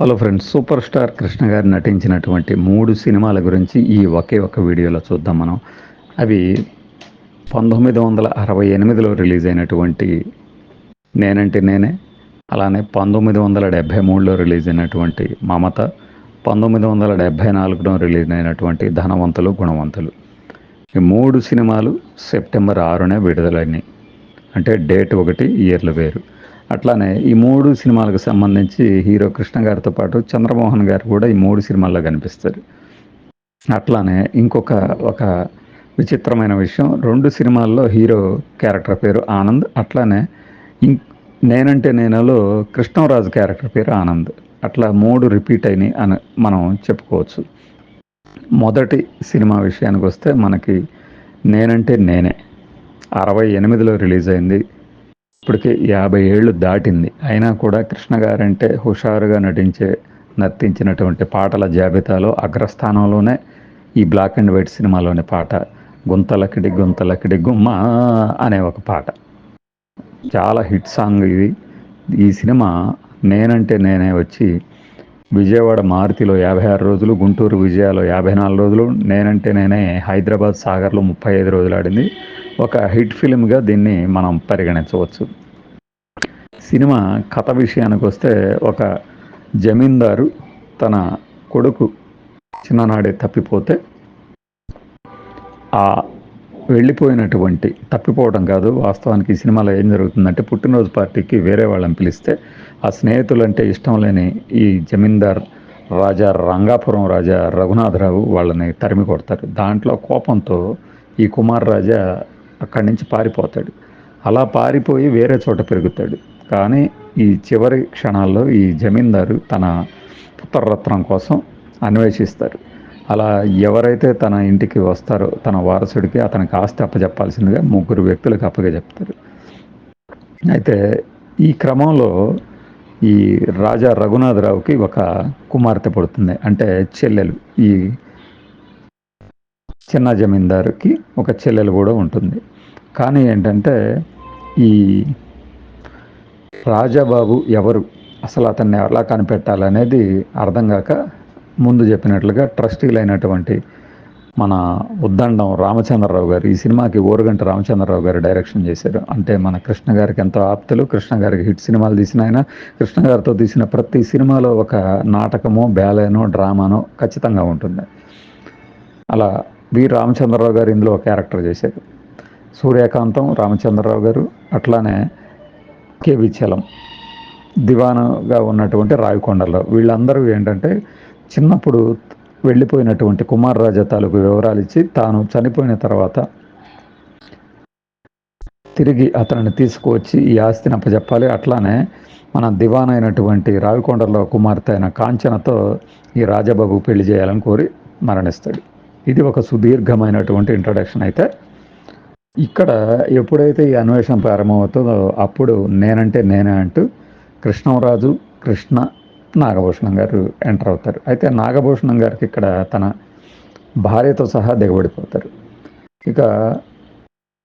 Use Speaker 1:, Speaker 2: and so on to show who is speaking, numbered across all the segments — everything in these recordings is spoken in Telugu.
Speaker 1: Hello friends super star Krishna garu నటించినటువంటి మూడు సినిమాల గురించి ఈ ఒకే ఒక వీడియోలో చూద్దాం మనం. అవి పంతొమ్మిది వందల అరవై ఎనిమిదిలో రిలీజ్ అయినటువంటి నేనంటే నేనే అలానే పంతొమ్మిది వందల డెబ్భై మూడులో రిలీజ్ అయినటువంటి మమత పంతొమ్మిది వందల డెబ్భై నాలుగులో రిలీజ్ అయినటువంటి ధనవంతులు గుణవంతులు. ఈ మూడు సినిమాలు సెప్టెంబర్ ఆరునే విడుదలైనాయి. అంటే డేట్ ఒకటి ఇయర్లు వేరు. అట్లానే ఈ మూడు సినిమాలకు సంబంధించి హీరో కృష్ణ గారితో పాటు చంద్రమోహన్ గారు కూడా ఈ మూడు సినిమాల్లో కనిపిస్తారు. అట్లానే ఇంకొక ఒక విచిత్రమైన విషయం రెండు సినిమాల్లో హీరో క్యారెక్టర్ పేరు ఆనంద్ అట్లానే ఇం నేనంటే నేనలో కృష్ణరాజు క్యారెక్టర్ పేరు ఆనంద్. అట్లా మూడు రిపీట్ అయినాయి అని మనం చెప్పుకోవచ్చు. మొదటి సినిమా విషయానికి వస్తే మనకి నేనంటే నేనే. అరవై ఎనిమిదిలో రిలీజ్ అయింది. ఇప్పటికే యాభై ఏళ్ళు దాటింది. అయినా కూడా కృష్ణ గారంటే హుషారుగా నటించే నర్తించినటువంటి పాటల జాబితాలో అగ్రస్థానంలోనే ఈ బ్లాక్ అండ్ వైట్ సినిమాలోని పాట గుంతలకిడి గుంతలకిడి గుమ్మ అనే ఒక పాట. చాలా హిట్ సాంగ్ ఇది. ఈ సినిమా నేనంటే నేనే వచ్చి విజయవాడ మారుతిలో యాభై ఆరు రోజులు గుంటూరు విజయాలో యాభై నాలుగు రోజులు నేనంటే నేనే హైదరాబాద్ సాగర్లో ముప్పై ఐదు రోజులు ఆడింది. ఒక హిట్ ఫిలింగా దీన్ని మనం పరిగణించవచ్చు. సినిమా కథ విషయానికి వస్తే ఒక జమీందారు తన కొడుకు చిన్ననాడే తప్పిపోతే ఆ వెళ్ళిపోయినటువంటి తప్పిపోవడం కాదు. వాస్తవానికి ఈ సినిమాలో ఏం జరుగుతుందంటే పుట్టినరోజు పార్టీకి వేరే వాళ్ళని పిలిస్తే ఆ స్నేహితులు అంటే ఇష్టం లేని ఈ జమీందార్ రాజా రంగాపురం రాజా రఘునాథరావు వాళ్ళని తరిమి కొడతారు. దాంట్లో కోపంతో ఈ కుమార్ రాజా అక్కడి నుంచి పారిపోతాడు. అలా పారిపోయి వేరే చోట పెరుగుతాడు. కానీ ఈ చివరి క్షణాల్లో ఈ జమీందారు తన పుత్రరత్నం కోసం అన్వేషిస్తారు. అలా ఎవరైతే తన ఇంటికి వస్తారో తన వారసుడికి అతనికి ఆస్తి అప్పచెప్పాల్సిందిగా ముగ్గురు వ్యక్తులకు అప్పగా చెప్తారు అయితే ఈ క్రమంలో ఈ రాజా రఘునాథరావుకి ఒక కుమార్తె పుడుతుంది. అంటే చెల్లెలు. ఈ చిన్న జమీందారుకి ఒక చెల్లెలు కూడా ఉంటుంది. కానీ ఏంటంటే ఈ రాజాబాబు ఎవరు? అసలు అతన్ని ఎలా కనిపెట్టాలనేది అర్థం కాక ముందు చెప్పినట్లుగా ట్రస్టీలు అయినటువంటి మన ఉద్దండం రామచంద్రరావు గారు ఈ సినిమాకి ఓరుగంట రామచంద్రరావు గారు డైరెక్షన్ చేశారు. అంటే మన కృష్ణ గారికి ఎంతో ఆప్తులు. కృష్ణ గారికి హిట్ సినిమాలు తీసిన ఆయన. కృష్ణ గారితో తీసిన ప్రతి సినిమాలో ఒక నాటకమో బ్యాలెనో డ్రామానో ఖచ్చితంగా ఉంటుంది. అలా వి రామచంద్రరావు గారు ఇందులో ఒక క్యారెక్టర్ చేశారు. సూర్యకాంతం రామచంద్రరావు గారు అట్లానే కేవి చలం దివానుగా ఉన్నటువంటి రావికొండలో. వీళ్ళందరూ ఏంటంటే చిన్నప్పుడు వెళ్ళిపోయినటువంటి కుమార్ రాజా తాలూకు వివరాలు ఇచ్చి తాను చనిపోయిన తర్వాత తిరిగి అతనిని తీసుకువచ్చి ఈ ఆస్తిని అప్పచెప్పాలి అట్లానే మన దివాన్ అయినటువంటి రావికొండలో కుమార్తె అయిన కాంచనతో ఈ రాజబాబు పెళ్ళి చేయాలని కోరి మరణిస్తాడు. ఇది ఒక సుదీర్ఘమైనటువంటి ఇంట్రడక్షన్ అయితే. ఇక్కడ ఎప్పుడైతే ఈ అన్వేషణ ప్రారంభమవుతుందో అప్పుడు నేనంటే నేనే అంటూ కృష్ణరాజు కృష్ణ నాగభూషణం గారు ఎంటర్ అవుతారు. అయితే నాగభూషణం గారికి ఇక్కడ తన భార్యతో సహా దిగబడిపోతారు. ఇక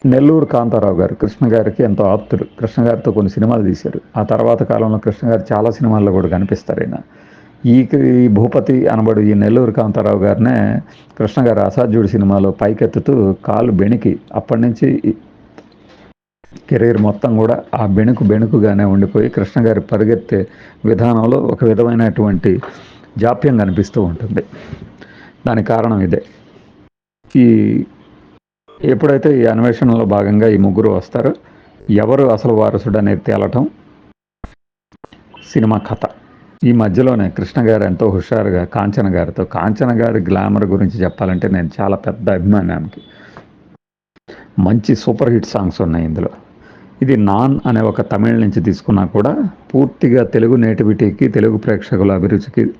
Speaker 1: నెల్లూరు కాంతారావు గారు కృష్ణ గారికి ఎంతో ఆప్తుడు కృష్ణ గారితో కొన్ని సినిమాలు తీశారు. ఆ తర్వాత కాలంలో కృష్ణ గారు చాలా సినిమాల్లో కూడా కనిపిస్తారు ఆయన ఈ భూపతి అనబడు ఈ నెల్లూరు కాంతారావు గారినే కృష్ణ గారు అసాధ్యుడి సినిమాలో పైకెత్తుతూ కాలు బెణికి అప్పటి నుంచి కెరీర్ మొత్తం కూడా ఆ బెణుకు బెణుకుగానే ఉండిపోయి కృష్ణ గారి పరిగెత్తే విధానంలో ఒక విధమైనటువంటి జాప్యం కనిపిస్తూ ఉంటుంది. దానికి కారణం ఇదే. ఈ ఎప్పుడైతే ఈ అన్వేషణలో భాగంగా ఈ ముగ్గురు వస్తారో ఎవరు అసలు వారసుడు అనేది తేలటం సినిమా కథ. ఈ మధ్యలోనే కృష్ణ గారు ఎంతో హుషారుగా కాంచన గారితో కాంచన గారి గ్లామర్ గురించి చెప్పాలంటే నేను చాలా పెద్ద అభిమాని ఆమెకి మంచి సూపర్ హిట్ సాంగ్స్ ఉన్నాయి ఇందులో. ఇది నాన్ అనే ఒక తమిళ నుంచి తీసుకున్నా కూడా పూర్తిగా తెలుగు నేటివిటీకి తెలుగు ప్రేక్షకుల అభిరుచికి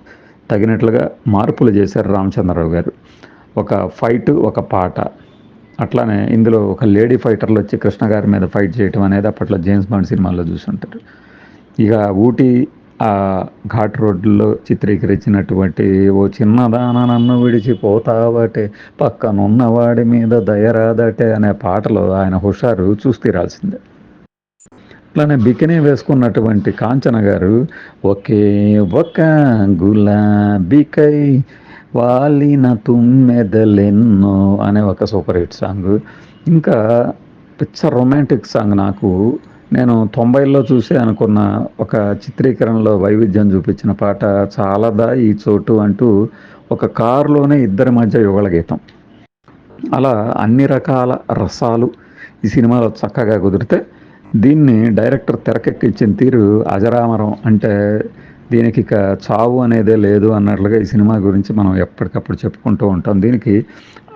Speaker 1: తగినట్లుగా మార్పులు చేశారు రామచంద్రరావు గారు. ఒక ఫైట్ ఒక పాట. అట్లానే ఇందులో ఒక లేడీ ఫైటర్లు వచ్చి కృష్ణ గారి మీద ఫైట్ చేయటం అనేది అప్పట్లో జేమ్స్ బాండ్ సినిమాల్లో చూసుంటారు. ఇక ఊటీ ఆ ఘాట్ రోడ్లో చిత్రీకరించినటువంటి ఓ చిన్నదాన నన్ను విడిచిపోతావటే పక్కనున్నవాడి మీద దయరాదటే అనే పాటలో ఆయన హుషారు చూసి తీరాల్సిందే అట్లానే బికినీ వేసుకున్నటువంటి కాంచన గారు ఒకే ఒక గులాబీకై వాలిన తుమ్మెదలెన్నో అనే ఒక సూపర్ హిట్ సాంగ్. ఇంకా పిక్చర్ రొమాంటిక్ సాంగ్ నాకు. నేను తొంభైలో చూసి అనుకున్న ఒక చిత్రీకరణలో వైవిధ్యం చూపించిన పాట చాలాదా ఈ చోటు అంటూ ఒక కారులోనే ఇద్దరి మధ్య యుగల గీతం. అలా అన్ని రకాల రసాలు ఈ సినిమాలో చక్కగా కుదిరితే దీన్ని డైరెక్టర్ తెరకెక్కించిన తీరు అజరామరం అంటే దీనికి ఇక చావు అనేదే లేదు అన్నట్లుగా ఈ సినిమా గురించి మనం ఎప్పటికప్పుడు చెప్పుకుంటూ ఉంటాం. దీనికి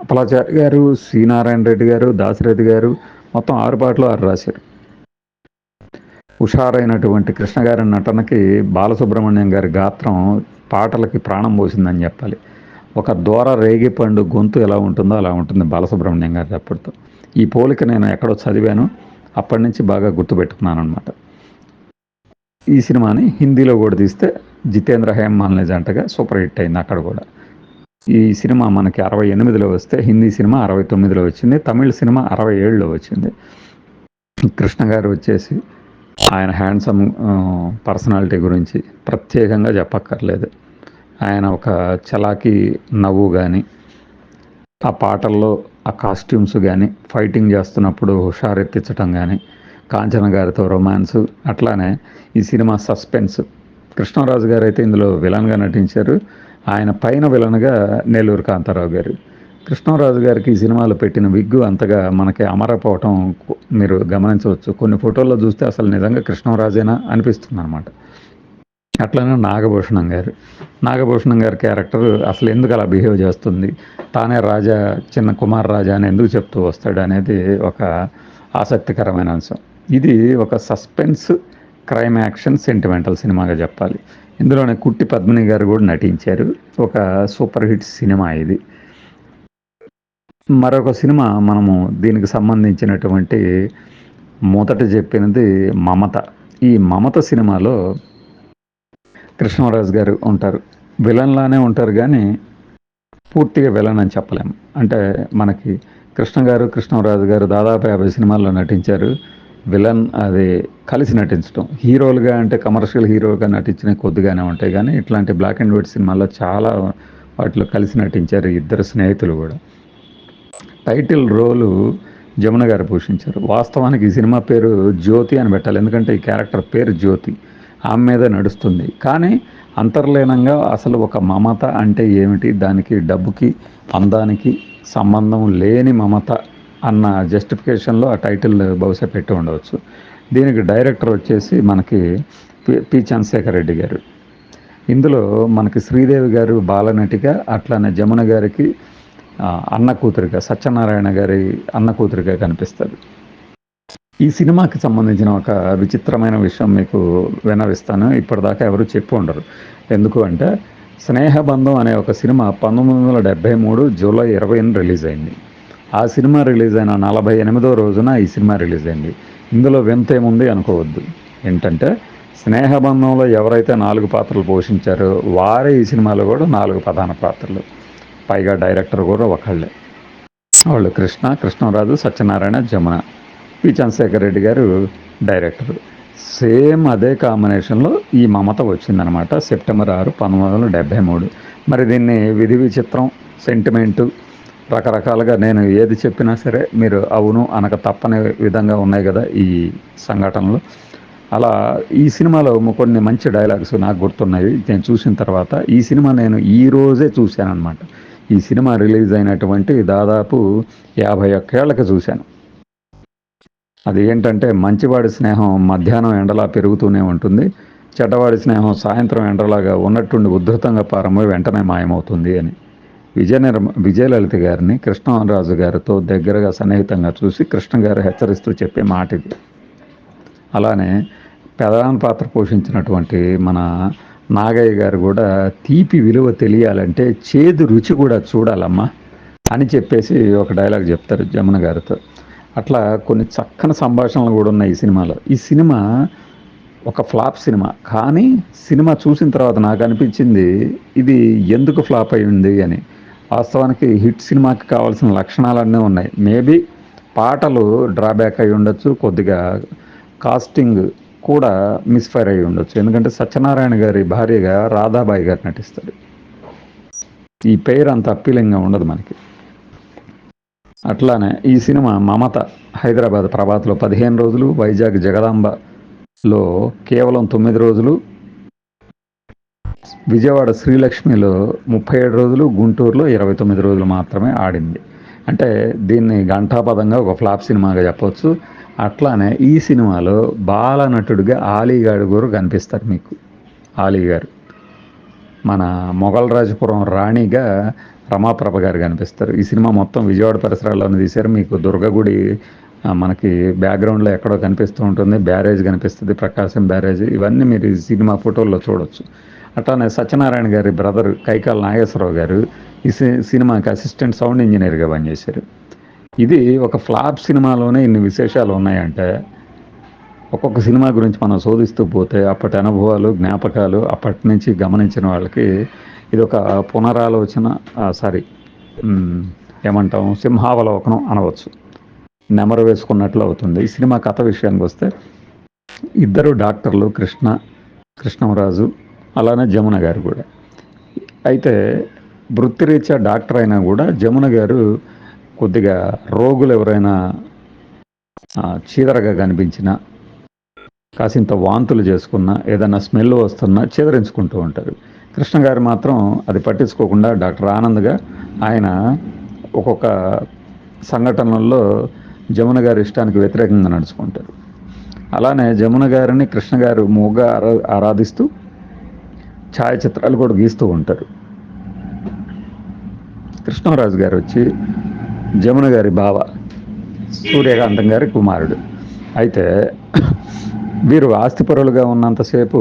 Speaker 1: అప్పలాచారి గారు శ్రీనారాయణ రెడ్డి గారు దాసిరెడ్డి గారు మొత్తం ఆరు పాటలు ఆరు రాశారు. హుషారైనటువంటి కృష్ణ గారి నటనకి బాలసుబ్రహ్మణ్యం గారి గాత్రం పాటలకి ప్రాణం పోసిందని చెప్పాలి. ఒక దూర రేగి పండు గొంతు ఎలా ఉంటుందో అలా ఉంటుంది బాలసుబ్రహ్మణ్యం గారి అప్పటితో. ఈ పోలిక నేను ఎక్కడో చదివాను. అప్పటి నుంచి బాగా గుర్తుపెట్టుకున్నాను అనమాట ఈ సినిమాని హిందీలో కూడా తీస్తే జితేంద్ర హేమాల్ని జంటగా సూపర్ హిట్ అయింది అక్కడ కూడా. ఈ సినిమా మనకి అరవై ఎనిమిదిలో వస్తే హిందీ సినిమా అరవై తొమ్మిదిలో వచ్చింది తమిళ సినిమా అరవై ఏడులో వచ్చింది. కృష్ణ గారు వచ్చేసి ఆయన హ్యాండ్సమ్ పర్సనాలిటీ గురించి ప్రత్యేకంగా చెప్పక్కర్లేదు. ఆయన ఒక చలాకీ నవ్వు కానీ ఆ పాటల్లో ఆ కాస్ట్యూమ్స్ కానీ ఫైటింగ్ చేస్తున్నప్పుడు హుషారెత్తించటం కానీ కాంచన గారితో రొమాన్స్ అట్లానే ఈ సినిమా సస్పెన్స్ కృష్ణరాజు గారు అయితే ఇందులో విలన్గా నటించారు. ఆయన పైన విలన్గా నెల్లూరు కాంతారావు గారు. కృష్ణరాజు గారికి ఈ సినిమాలో పెట్టిన విగ్గు అంతగా మనకి అమరపోవటం మీరు గమనించవచ్చు. కొన్ని ఫోటోల్లో చూస్తే అసలు నిజంగా కృష్ణరాజేనా అనిపిస్తుంది అనమాట అట్లనే నాగభూషణం గారు. నాగభూషణం గారి క్యారెక్టర్ అసలు ఎందుకు అలా బిహేవ్ చేస్తుంది? తానే రాజా చిన్న కుమార్ రాజా అని ఎందుకు చెప్తూ వస్తాడు అనేది ఒక ఆసక్తికరమైన అంశం. ఇది ఒక సస్పెన్స్ క్రైమ్ యాక్షన్ సెంటిమెంటల్ సినిమాగా చెప్పాలి. ఇందులోనే కుట్టి పద్మిని గారు కూడా నటించారు. ఒక సూపర్ హిట్ సినిమా ఇది. మరొక సినిమా మనము దీనికి సంబంధించినటువంటి మొదట చెప్పినది మమత. ఈ మమత సినిమాలో కృష్ణరాజు గారు ఉంటారు. విలన్లానే ఉంటారు కానీ పూర్తిగా విలన్ అని చెప్పలేము అంటే మనకి కృష్ణ గారు కృష్ణరాజు గారు దాదాపు యాభై సినిమాల్లో నటించారు. విలన్ అది కలిసి నటించడం హీరోలుగా అంటే కమర్షియల్ హీరోగా నటించిన కొద్దిగానే ఉంటాయి కానీ ఇట్లాంటి బ్లాక్ అండ్ వైట్ సినిమాల్లో చాలా వాటిలో కలిసి నటించారు ఇద్దరు స్నేహితులు కూడా. టైటిల్ రోలు జమున గారు పోషించారు. వాస్తవానికి ఈ సినిమా పేరు జ్యోతి అని పెట్టాలి. ఎందుకంటే ఈ క్యారెక్టర్ పేరు జ్యోతి. ఆమె మీద నడుస్తుంది. కానీ అంతర్లీనంగా అసలు ఒక మమత అంటే ఏమిటి? దానికి డబ్బుకి అందానికి సంబంధం లేని మమత అన్న జస్టిఫికేషన్లో ఆ టైటిల్ బహుశా పెట్టి ఉండవచ్చు. దీనికి డైరెక్టర్ వచ్చేసి మనకి పి పి చంద్రశేఖర్ రెడ్డి గారు. ఇందులో మనకి శ్రీదేవి గారు బాలనటిగా అట్లానే జమున గారికి అన్న కూతురిగా సత్యనారాయణ గారి అన్న కూతురిగా కనిపిస్తారు. ఈ సినిమాకి సంబంధించిన ఒక విచిత్రమైన విషయం మీకు వినవిస్తాను ఇప్పటిదాకా ఎవరు చెప్పు ఉండరు. ఎందుకు అంటే స్నేహబంధం అనే ఒక సినిమా పంతొమ్మిది వందల డెబ్బై మూడు జూలై ఇరవైని రిలీజ్ అయింది. ఆ సినిమా రిలీజ్ అయిన నలభై ఎనిమిదో రోజున ఈ సినిమా రిలీజ్ అయింది. ఇందులో వింత ఏముంది అనుకోవద్దు. ఏంటంటే స్నేహబంధంలో ఎవరైతే నాలుగు పాత్రలు పోషించారో వారే ఈ సినిమాలో కూడా నాలుగు ప్రధాన పాత్రలు. పైగా డైరెక్టర్ కూడా ఒకళ్ళే. వాళ్ళు Krishna Krishnaraju Satyanarayana Jamuna. P. Chandrashekar Reddy garu director. Same అదే కాంబినేషన్లో ఈ మమత వచ్చిందనమాట. సెప్టెంబర్ ఆరు పంతొమ్మిది వందల డెబ్భై మూడు. మరి దీన్ని విధి విచిత్రం సెంటిమెంటు రకరకాలుగా నేను ఏది చెప్పినా సరే మీరు అవును అనక తప్పని విధంగా ఉన్నాయి కదా ఈ సంఘటనలు. అలా ఈ సినిమాలో కొన్ని మంచి డైలాగ్స్ నాకు గుర్తున్నాయి. నేను చూసిన తర్వాత ఈ సినిమా నేను ఈ రోజే చూశాను అనమాట ఈ సినిమా రిలీజ్ అయినటువంటి దాదాపు యాభై ఒక్కేళ్ళకి చూశాను. అది ఏంటంటే మంచివాడి స్నేహం మధ్యాహ్నం ఎండలా పెరుగుతూనే ఉంటుంది. చెడ్డవాడి స్నేహం సాయంత్రం ఎండలాగా ఉన్నట్టుండి ఉద్ధృతంగా ప్రారంభమై వెంటనే మాయమవుతుంది అని. విజయ విజయలలిత గారిని కృష్ణరాజు గారితో దగ్గరగా సన్నిహితంగా చూసి కృష్ణ గారు హెచ్చరిస్తూ చెప్పే మాట ఇది అలానే ప్రధాన పాత్ర పోషించినటువంటి మన నాగయ్య గారు కూడా తీపి విలువ తెలియాలంటే చేదు రుచి కూడా చూడాలమ్మా అని చెప్పేసి ఒక డైలాగ్ చెప్తారు జమున గారితో. అట్లా కొన్ని చక్కని సంభాషణలు కూడా ఉన్నాయి ఈ సినిమాలో. ఈ సినిమా ఒక ఫ్లాప్ సినిమా. కానీ సినిమా చూసిన తర్వాత నాకు అనిపించింది ఇది ఎందుకు ఫ్లాప్ అయింది అని. వాస్తవానికి హిట్ సినిమాకి కావాల్సిన లక్షణాలన్నీ ఉన్నాయి. మేబీ పాటలు డ్రాబ్యాక్ అయి ఉండొచ్చు కొద్దిగా కాస్టింగ్ కూడా మిస్ఫైర్ అయి ఉండొచ్చు. ఎందుకంటే సత్యనారాయణ గారి భార్యగా రాధాబాయి గారు నటిస్తారు ఈ పేరు అంత అప్పీలింగ్గా ఉండదు మనకి. అట్లానే ఈ సినిమా మమత హైదరాబాద్ ప్రభాత్లో పదిహేను రోజులు వైజాగ్ జగదాంబలో కేవలం తొమ్మిది రోజులు విజయవాడ శ్రీలక్ష్మిలో ముప్పై ఏడు రోజులు గుంటూరులో ఇరవై తొమ్మిది రోజులు మాత్రమే ఆడింది. అంటే దీన్ని ఘంటాపదంగా ఒక ఫ్లాప్ సినిమాగా చెప్పవచ్చు అట్లానే ఈ సినిమాలో బాల నటుడిగా ఆలీగాడు గారు కనిపిస్తారు మీకు. ఆలీ గారు మన మొఘల్ రాజపురం రాణిగా రమాప్రభ గారు కనిపిస్తారు. ఈ సినిమా మొత్తం విజయవాడ పరిసరాల్లోనే తీశారు. మీకు దుర్గగుడి మనకి బ్యాక్గ్రౌండ్లో ఎక్కడో కనిపిస్తూ ఉంటుంది. బ్యారేజ్ కనిపిస్తుంది ప్రకాశం బ్యారేజ్. ఇవన్నీ మీరు ఈ సినిమా ఫోటోల్లో చూడొచ్చు. అట్లానే సత్యనారాయణ గారి బ్రదర్ కైకాల నాగేశ్వరరావు గారు ఈ సినిమాకి అసిస్టెంట్ సౌండ్ ఇంజనీర్గా పనిచేశారు. ఇది ఒక ఫ్లాప్ సినిమాలోనే ఇన్ని విశేషాలు ఉన్నాయంటే ఒక్కొక్క సినిమా గురించి మనం శోధిస్తూ పోతే అప్పటి అనుభవాలు జ్ఞాపకాలు అప్పటి నుంచి గమనించిన వాళ్ళకి ఇది ఒక పునరాలోచన సారీ ఏమంటాం సింహావలోకనం అనవచ్చు. నెమరు వేసుకున్నట్లు అవుతుంది. ఈ సినిమా కథ విషయానికి వస్తే ఇద్దరు డాక్టర్లు కృష్ణ కృష్ణరాజు అలానే జమున గారు కూడా. అయితే వృత్తిరీత్యా డాక్టర్ అయినా కూడా జమున గారు కొద్దిగా రోగులు ఎవరైనా చీదరగా కనిపించినా కాసింత వాంతులు చేసుకున్నా ఏదైనా స్మెల్ వస్తున్నా చీదరించుకుంటూ ఉంటారు. కృష్ణ గారు మాత్రం అది పట్టించుకోకుండా డాక్టర్ ఆనంద్గా ఆయన ఒక్కొక్క సంఘటనల్లో జమున గారి ఇష్టానికి వ్యతిరేకంగా నడుచుకుంటారు. అలానే జమున గారిని కృష్ణ గారు మూగా ఆరా ఆరాధిస్తూ ఛాయాచిత్రాలు కూడా గీస్తూ ఉంటారు. కృష్ణరాజు గారు వచ్చి జమున గారి బావ సూర్యకాంతం గారి కుమారుడు. అయితే వీరు ఆస్తిపరులుగా ఉన్నంతసేపు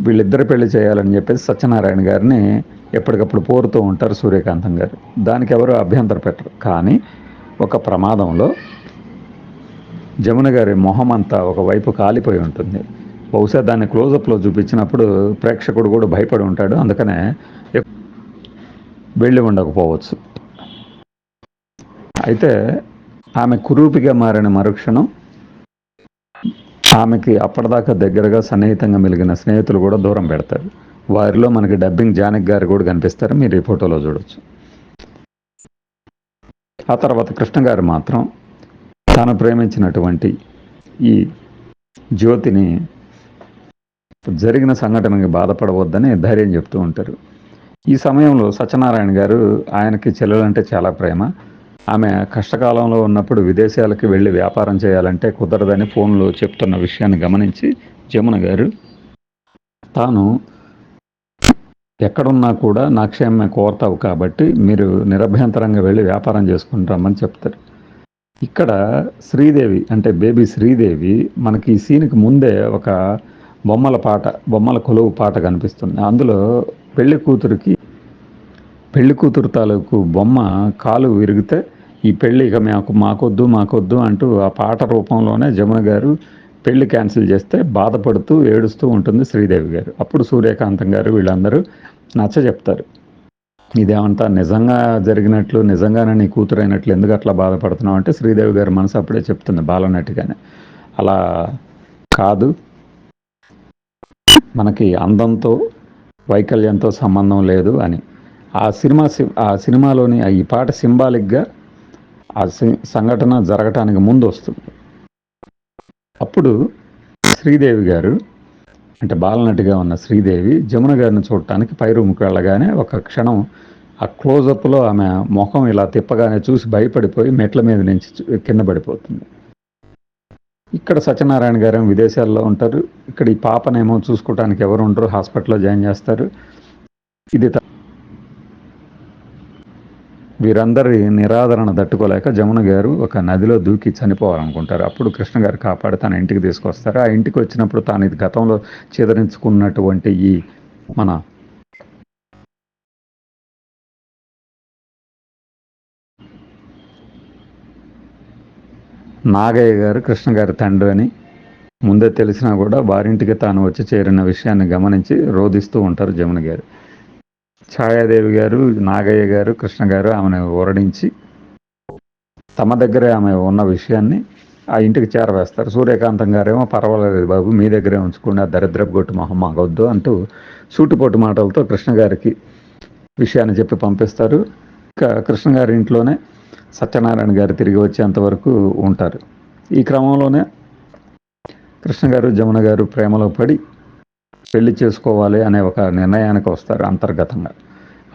Speaker 1: వీళ్ళిద్దరు పెళ్ళి చేయాలని చెప్పేసి సత్యనారాయణ గారిని ఎప్పటికప్పుడు పోరుతూ ఉంటారు సూర్యకాంతం గారు. దానికి ఎవరు అభ్యంతర పెట్టరు. కానీ ఒక ప్రమాదంలో జమున గారి మొహం అంతా ఒకవైపు కాలిపోయి ఉంటుంది. బహుశా దాన్ని క్లోజప్లో చూపించినప్పుడు ప్రేక్షకుడు కూడా భయపడి ఉంటాడు. అందుకనే వెళ్ళి ఉండకపోవచ్చు. అయితే ఆమె కురూపిగా మారిన మరుక్షణం ఆమెకి అప్పటిదాకా దగ్గరగా సన్నిహితంగా మెలిగిన స్నేహితులు కూడా దూరం పెడతారు. వారిలో మనకి డబ్బింగ్ జానక్ గారు కూడా కనిపిస్తారు. మీరు ఈ ఫోటోలో చూడొచ్చు. ఆ తర్వాత కృష్ణ గారు మాత్రం తాను ప్రేమించినటువంటి ఈ జ్యోతిని జరిగిన సంఘటనకి బాధపడవద్దని ధైర్యం చెప్తూ ఉంటారు. ఈ సమయంలో సత్యనారాయణ గారు ఆయనకి చెల్లెలంటే చాలా ప్రేమ. ఆమె కష్టకాలంలో ఉన్నప్పుడు విదేశాలకు వెళ్ళి వ్యాపారం చేయాలంటే కుదరదని ఫోన్లో చెప్తున్న విషయాన్ని గమనించి జమున గారు తాను ఎక్కడున్నా కూడా నా క్షేమమే కోరతావు కాబట్టి మీరు నిరభ్యంతరంగా వెళ్ళి వ్యాపారం చేసుకుని రమ్మని చెప్తారు. ఇక్కడ శ్రీదేవి అంటే బేబీ శ్రీదేవి మనకి ఈ సీన్కి ముందే ఒక బొమ్మల పాట బొమ్మల కొలువు పాట కనిపిస్తుంది. అందులో పెళ్ళి కూతురికి పెళ్ళి కూతురు తాలూకు బొమ్మ కాలు విరిగితే ఈ పెళ్ళి ఇక మాకు మాకొద్దు మాకొద్దు అంటూ ఆ పాట రూపంలోనే జమున గారు పెళ్ళి క్యాన్సిల్ చేస్తే బాధపడుతూ ఏడుస్తూ ఉంటుంది శ్రీదేవి గారు. అప్పుడు సూర్యకాంతం గారు వీళ్ళందరూ నచ్చ చెప్తారు. ఇదేమంతా నిజంగా జరిగినట్లు నిజంగానే నీ కూతురు అయినట్లు ఎందుకు అట్లా బాధపడుతున్నావు? అంటే శ్రీదేవి గారి మనసు అప్పుడే చెప్తుంది బాలనటిగానే. అలా కాదు. మనకి అందంతో వైకల్యంతో సంబంధం లేదు అని. ఆ సినిమా సి- ఆ సినిమాలోని ఆ ఈ పాట సింబాలిక్గా ఆ సి- సంఘటన జరగటానికి ముందు వస్తుంది అప్పుడు శ్రీదేవి గారు అంటే బాలనటిగా ఉన్న శ్రీదేవి జమున గారిని చూడటానికి పై రూమ్కి వెళ్ళగానే ఒక క్షణం ఆ క్లోజప్లో ఆమె ముఖం ఇలా తిప్పగానే చూసి భయపడిపోయి మెట్ల మీద నుంచి కింద పడిపోతుంది. ఇక్కడ సత్యనారాయణ గారు విదేశాల్లో ఉంటారు. ఇక్కడ ఈ పాపనేమో చూసుకోవటానికి ఎవరు ఉండరు హాస్పిటల్లో జాయిన్ చేస్తారు. ఇది వీరందరి నిరాదరణ తట్టుకోలేక జమున గారు ఒక నదిలో దూకి చనిపోవాలనుకుంటారు. అప్పుడు కృష్ణ గారు కాపాడి తన ఇంటికి తీసుకొస్తారు. ఆ ఇంటికి వచ్చినప్పుడు తాను ఇది గతంలో చేదరించుకున్నటువంటి ఈ మన నాగయ్య గారు కృష్ణ గారి తండ్రి అని ముందే తెలిసినా కూడా వారింటికి తాను వచ్చి చేరిన విషయాన్ని గమనించి రోధిస్తూ ఉంటారు జమున గారు. ఛాయాదేవి గారు నాగయ్య గారు కృష్ణ గారు ఆమెను ఓరడించి తమ దగ్గరే ఆమె ఉన్న విషయాన్ని ఆ ఇంటికి చేరవేస్తారు. సూర్యకాంతం గారేమో పర్వాలేదు బాబు మీ దగ్గరే ఉంచుకుని ఆ దరిద్రపు గొట్టు మొహం మాకొద్దు అంటూ సూటిపోటు మాటలతో కృష్ణ గారికి విషయాన్ని చెప్పి పంపిస్తారు. కృష్ణ గారి ఇంట్లోనే సత్యనారాయణ గారు తిరిగి వచ్చేంత వరకు ఉంటారు. ఈ క్రమంలోనే కృష్ణ గారు జమున గారు ప్రేమలో పడి పెళ్ళి చేసుకోవాలి అనే ఒక నిర్ణయానికి వస్తారు అంతర్గతంగా.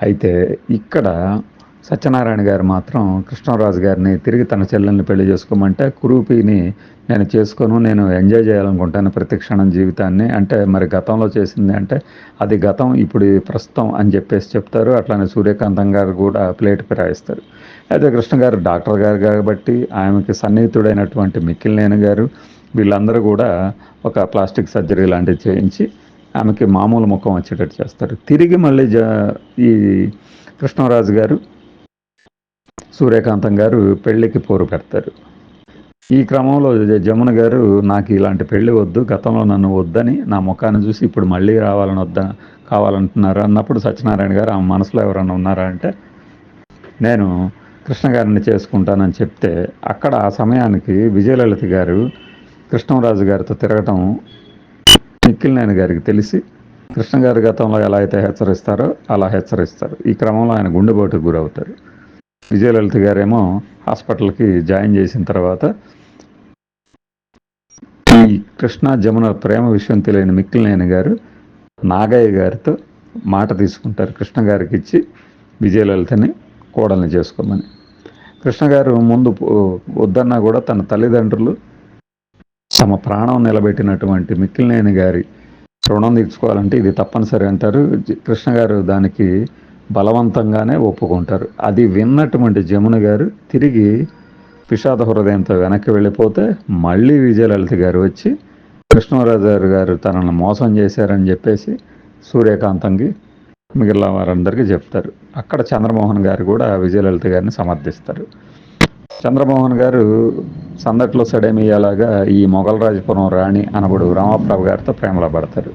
Speaker 1: అయితే ఇక్కడ సత్యనారాయణ గారు మాత్రం కృష్ణరాజు గారిని తిరిగి తన చెల్లెల్ని పెళ్ళి చేసుకోమంటే కురూపిని నేను చేసుకోను నేను ఎంజాయ్ చేయాలనుకుంటాను ప్రతి క్షణం జీవితాన్ని. అంటే మరి గతంలో చేసింది అంటే అది గతం ఇప్పుడు ప్రస్తుతం అని చెప్పేసి చెప్తారు. అట్లానే సూర్యకాంతం గారు కూడా ప్లేట్ ఫిరాయిస్తారు. అయితే కృష్ణ గారు డాక్టర్ గారు కాబట్టి ఆమెకి సన్నిహితుడైనటువంటి మిక్కిలినేని గారు వీళ్ళందరూ కూడా ఒక ప్లాస్టిక్ సర్జరీ లాంటివి చేయించి ఆమెకి మామూలు ముఖం వచ్చేటట్టు చేస్తారు. తిరిగి మళ్ళీ జ ఈ కృష్ణరాజు గారు సూర్యకాంతం గారు పెళ్ళికి పోరు పెడతారు. ఈ క్రమంలో జమున గారు నాకు ఇలాంటి పెళ్ళి వద్దు గతంలో నన్ను వద్దని నా ముఖాన్ని చూసి ఇప్పుడు మళ్ళీ రావాలని వద్ద కావాలంటున్నారు? అన్నప్పుడు సత్యనారాయణ గారు ఆమె మనసులో ఎవరన్నా ఉన్నారా? అంటే నేను కృష్ణ గారిని చేసుకుంటానని చెప్తే అక్కడ ఆ సమయానికి విజయలలిత గారు కృష్ణరాజు గారితో తిరగటం నిఖిల్నేని గారికి తెలిసి కృష్ణ గారి గతంలో ఎలా అయితే హెచ్చరిస్తారో అలా హెచ్చరిస్తారు. ఈ క్రమంలో ఆయన గుండెపోటుకు గురవుతారు. విజయలలిత గారేమో హాస్పిటల్కి జాయిన్ చేసిన తర్వాత ఈ కృష్ణ జమున ప్రేమ విషయం తెలియని మిక్కిలినేని గారు నాగయ్య గారితో మాట తీసుకుంటారు. కృష్ణ గారికి ఇచ్చి విజయలలితని కోడల్ని చేసుకోమని. కృష్ణ గారు ముందు వద్దన్నా కూడా తన తల్లిదండ్రులు తమ ప్రాణం నిలబెట్టినటువంటి మిక్కిలినేని గారి రుణం తీర్చుకోవాలంటే ఇది తప్పనిసరి అంటారు. కృష్ణ గారు దానికి బలవంతంగానే ఒప్పుకుంటారు. అది విన్నటువంటి జమున గారు తిరిగి విషాద హృదయంతో వెనక్కి వెళ్ళిపోతే మళ్ళీ విజయలలిత గారు వచ్చి కృష్ణరాజు గారు తనను మోసం చేశారని చెప్పేసి సూర్యకాంతంకి మిగిలిన వారందరికీ చెప్తారు. అక్కడ చంద్రమోహన్ గారు కూడా విజయలలిత గారిని సమర్థిస్తారు. చంద్రమోహన్ గారు సందట్లో సడేమియాలాగా ఈ మొఘలరాజపురం రాణి అనబడు రామప్రభు గారితో ప్రేమలో పడతారు.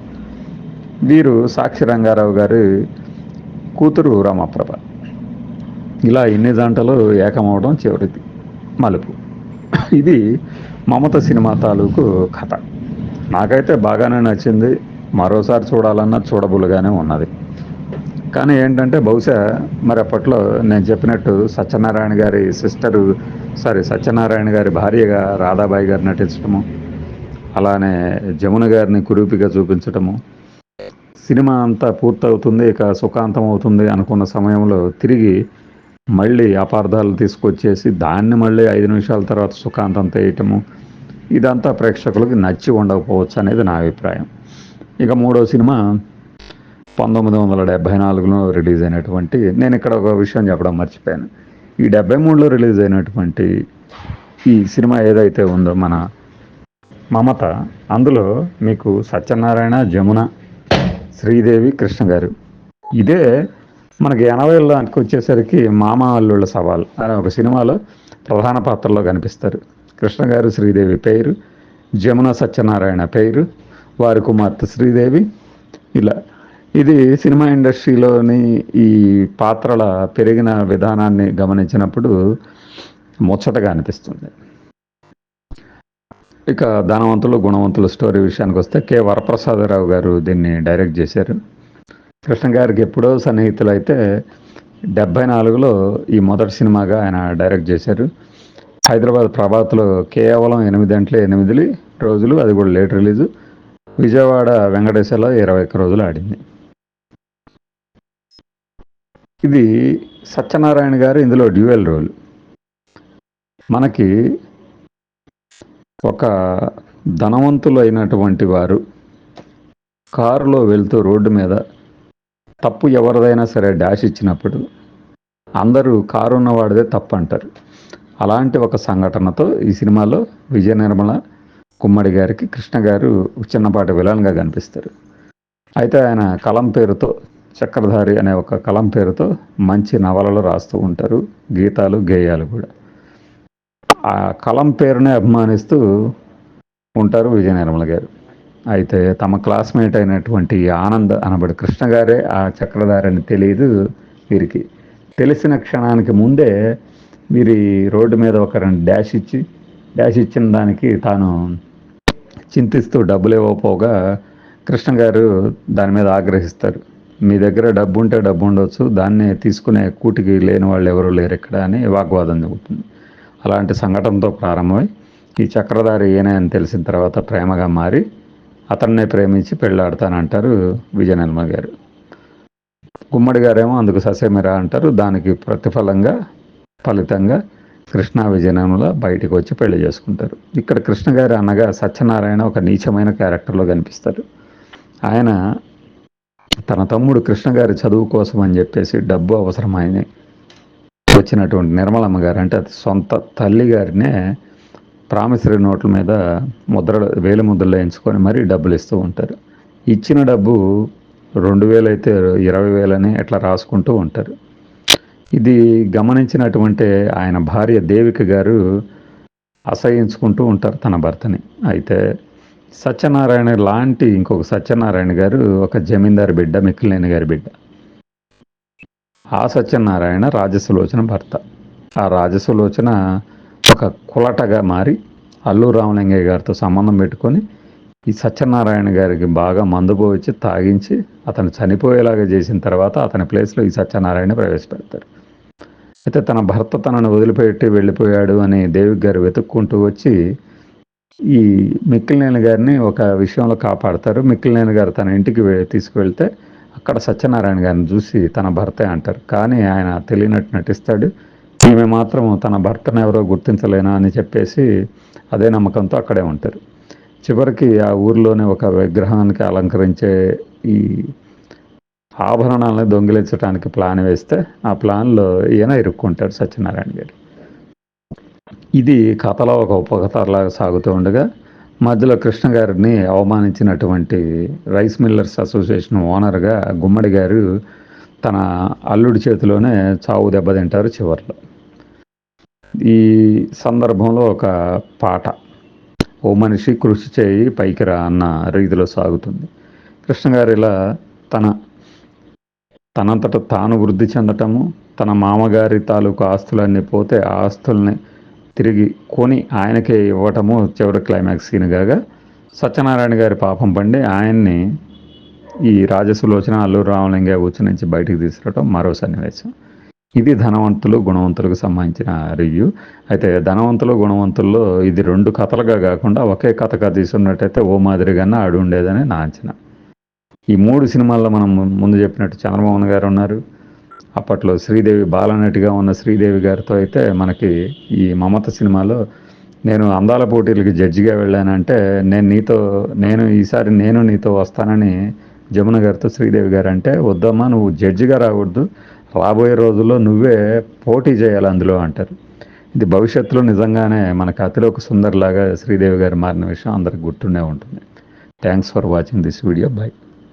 Speaker 1: వీరు సాక్షి రంగారావు గారు కూతురు రామప్రభ. ఇలా ఇన్ని జంటలు ఏకమవడం చివరిది. మలుపు. ఇది మమత సినిమా తాలూకు కథ. నాకైతే బాగానే నచ్చింది. మరోసారి చూడాలన్నా చూడబులుగానే ఉన్నది. కానీ ఏంటంటే బహుశా మరి అప్పట్లో నేను చెప్పినట్టు సత్యనారాయణ గారి సిస్టరు సారీ సత్యనారాయణ గారి భార్యగా రాధాబాయి గారు నటించడము అలానే జమున గారిని కురూపిగా చూపించటము సినిమా అంతా పూర్తవుతుంది ఇక సుఖాంతం అవుతుంది అనుకున్న సమయంలో తిరిగి మళ్ళీ అపార్థాలు తీసుకొచ్చేసి దాన్ని మళ్ళీ ఐదు నిమిషాల తర్వాత సుఖాంతం తీయటము ఇదంతా ప్రేక్షకులకి నచ్చి ఉండకపోవచ్చు అనేది నా అభిప్రాయం. ఇక మూడో సినిమా పంతొమ్మిది వందల డెబ్భై నాలుగులో రిలీజ్ అయినటువంటి నేను ఇక్కడ ఒక విషయం చెప్పడం మర్చిపోయాను. ఈ డెబ్బై మూడులో రిలీజ్ అయినటువంటి ఈ సినిమా ఏదైతే ఉందో మన మమత అందులో మీకు సత్యనారాయణ జమున శ్రీదేవి కృష్ణ గారు. ఇదే మనకి ఎనభైలోకి వచ్చేసరికి మామ అల్లుళ్ళ సవాల్ అనే ఒక సినిమాలో ప్రధాన పాత్రలో కనిపిస్తారు. కృష్ణ గారు శ్రీదేవి పేరు జమున సత్యనారాయణ పేరు వారి కుమార్తె శ్రీదేవి ఇలా ఇది సినిమా ఇండస్ట్రీలోని ఈ పాత్రల పెరిగిన విధానాన్ని గమనించినప్పుడు ముచ్చటగా అనిపిస్తుంది. ఇక ధనవంతులు గుణవంతుల స్టోరీ విషయానికి వస్తే కె వరప్రసాదరావు గారు దీన్ని డైరెక్ట్ చేశారు. కృష్ణ గారికి ఎప్పుడో సన్నిహితులు అయితే డెబ్బై నాలుగులో ఈ మొదటి సినిమాగా ఆయన డైరెక్ట్ చేశారు. హైదరాబాద్ ప్రభాత్లో కేవలం ఎనిమిది గంటల ఎనిమిది రోజులు అది కూడా లేట్ రిలీజు. విజయవాడ వెంకటేశ్వర్లో ఇరవై ఒక్క రోజులు ఆడింది. ఇది సత్యనారాయణ గారు ఇందులో డ్యూయల్ రోల్. మనకి ఒక ధనవంతులు అయినటువంటి వారు కారులో వెళ్తూ రోడ్డు మీద తప్పు ఎవరిదైనా సరే డాష్ ఇచ్చినప్పుడు అందరూ కారు ఉన్నవాడిదే తప్పు అంటారు అలాంటి ఒక సంఘటనతో ఈ సినిమాలో విజయ నిర్మల కుమ్మడి గారికి కృష్ణ గారు చిన్నపాటి విలన్గా కనిపిస్తారు. అయితే ఆయన కలం పేరుతో చక్రధారి అనే ఒక కలం పేరుతో మంచి నవలలు రాస్తూ ఉంటారు గీతాలు గేయాలు కూడా. ఆ కలం పేరునే అభిమానిస్తూ ఉంటారు విజయ నిర్మల గారు. అయితే తమ క్లాస్మేట్ అయినటువంటి ఆనంద్ అనబడి కృష్ణ గారే ఆ చక్రధారి అని తెలియదు వీరికి. తెలిసిన క్షణానికి ముందే వీరి రోడ్డు మీద ఒక రెండు డాష్ ఇచ్చి డాష్ ఇచ్చిన దానికి తాను చింతిస్తూ డబ్బులు ఇవ్వకపోగా కృష్ణ గారు దాని మీద ఆగ్రహిస్తారు. మీ దగ్గర డబ్బు ఉంటే డబ్బు ఉండొచ్చు దాన్ని తీసుకునే కూటికి లేని వాళ్ళు ఎవరు లేరు ఇక్కడ అని వాగ్వాదం జరుగుతుంది అలాంటి సంఘటనతో ప్రారంభమై ఈ చక్రధారి ఈయన అని తెలిసిన తర్వాత ప్రేమగా మారి అతన్నే ప్రేమించి పెళ్ళాడతానంటారు విజయనిర్మ గారు. గుమ్మడి గారేమో అందుకు ససేమిరా అంటారు దానికి ప్రతిఫలంగా ఫలితంగా కృష్ణ విజయనముల బయటకు వచ్చి పెళ్ళి చేసుకుంటారు. ఇక్కడ కృష్ణ గారి అనగా సత్యనారాయణ ఒక నీచమైన క్యారెక్టర్లో కనిపిస్తారు. ఆయన తన తమ్ముడు కృష్ణ గారి చదువు కోసం అని చెప్పేసి డబ్బు అవసరమైన వచ్చినటువంటి నిర్మలమ్మ గారు అంటే సొంత తల్లి గారినే ప్రామిసరీ నోట్ల మీద ముద్రలు వేలు ముద్రలు వేయించుకొని మరీ డబ్బులు ఇస్తూ ఉంటారు. ఇచ్చిన డబ్బు రెండు వేలు అయితే ఇరవై వేలని ఇట్లా రాసుకుంటూ ఉంటారు. ఇది గమనించినటువంటి ఆయన భార్య దేవిక గారు అసహించుకుంటూ ఉంటారు తన భర్తని. అయితే సత్యనారాయణ లాంటి ఇంకొక సత్యనారాయణ గారు ఒక జమీందారు బిడ్డ మిక్కిలేని గారి బిడ్డ. ఆ సత్యనారాయణ రాజసులోచన భర్త. ఆ రాజసులోచన ఒక కులటగా మారి అల్లు రామలింగయ్య గారితో సంబంధం పెట్టుకొని ఈ సత్యనారాయణ గారికి బాగా మందు తాగించి అతను చనిపోయేలాగా చేసిన తర్వాత అతని ప్లేస్లో ఈ సత్యనారాయణ ప్రవేశపెడతారు. అయితే తన భర్త తనను వదిలిపెట్టి వెళ్ళిపోయాడు అని దేవి గారు వెతుక్కుంటూ వచ్చి ఈ మిక్కిలినేని గారిని ఒక విషయంలో కాపాడతారు. మిక్కిలినేని గారు తన ఇంటికి తీసుకువెళ్తే అక్కడ సత్యనారాయణ గారిని చూసి తన భర్తే అంటారు. కానీ ఆయన తెలియనట్టు నటిస్తాడు. ఈమె మాత్రం తన భర్తను ఎవరో గుర్తించలేనా అని చెప్పేసి అదే నమ్మకంతో అక్కడే ఉంటారు. చివరికి ఆ ఊర్లోనే ఒక విగ్రహానికి అలంకరించే ఈ ఆభరణాలను దొంగిలించడానికి ప్లాన్ వేస్తే ఆ ప్లాన్లో ఈయన ఇరుక్కుంటాడు సత్యనారాయణ గారు. ఇది కథలో ఒక ఉపకథలాగా సాగుతూ ఉండగా మధ్యలో కృష్ణ గారిని అవమానించినటువంటి రైస్ మిల్లర్స్ అసోసియేషన్ ఓనర్గా గుమ్మడి గారు తన అల్లుడి చేతిలోనే చావు దెబ్బతింటారు చివరిలో. ఈ సందర్భంలో ఒక పాట ఓ మనిషి కృషి చేయి పైకి రా అన్న రీతిలో సాగుతుంది. కృష్ణ గారు ఇలా తన తనంతట తాను వృద్ధి చెందటము తన మామగారి తాలూకు ఆస్తులన్నీ పోతే ఆ ఆస్తుల్ని తిరిగి కొని ఆయనకే ఇవ్వటము చివరి క్లైమాక్స్ సీన్ కాగా సత్యనారాయణ గారి పాపం పండి ఆయన్ని ఈ రాజసులోచన అల్లూరు రామలింగ ఉచ్చు నుంచి బయటికి తీసుకురావటం మరో సన్నివేశం. ఇది ధనవంతులు గుణవంతులకు సంబంధించిన రివ్యూ అయితే ధనవంతులు గుణవంతుల్లో ఇది రెండు కథలుగా కాకుండా ఒకే కథగా తీసుకున్నట్టయితే ఓ మాదిరిగానే ఆడి ఉండేదని నా అంచనా. ఈ మూడు సినిమాల్లో మనం ముందు చెప్పినట్టు చంద్రమోహన్ గారు ఉన్నారు. అప్పట్లో శ్రీదేవి బాలనటిగా ఉన్న శ్రీదేవి గారితో అయితే మనకి ఈ మమత సినిమాలో నేను అందాల పోటీలకి జడ్జిగా వెళ్ళానంటే నేను నీతో నేను ఈసారి నేను నీతో వస్తానని జమున గారితో శ్రీదేవి గారు అంటే వద్దమ్మా నువ్వు జడ్జిగా రాకూడదు రాబోయే రోజుల్లో నువ్వే పోటీ చేయాలి అందులో అంటారు. ఇది భవిష్యత్తులో నిజంగానే మనకు అతిలోక సుందర్లాగా శ్రీదేవి గారు మారిన విషయం అందరికి గుర్తుండే ఉంటుంది. Thanks for watching this video bye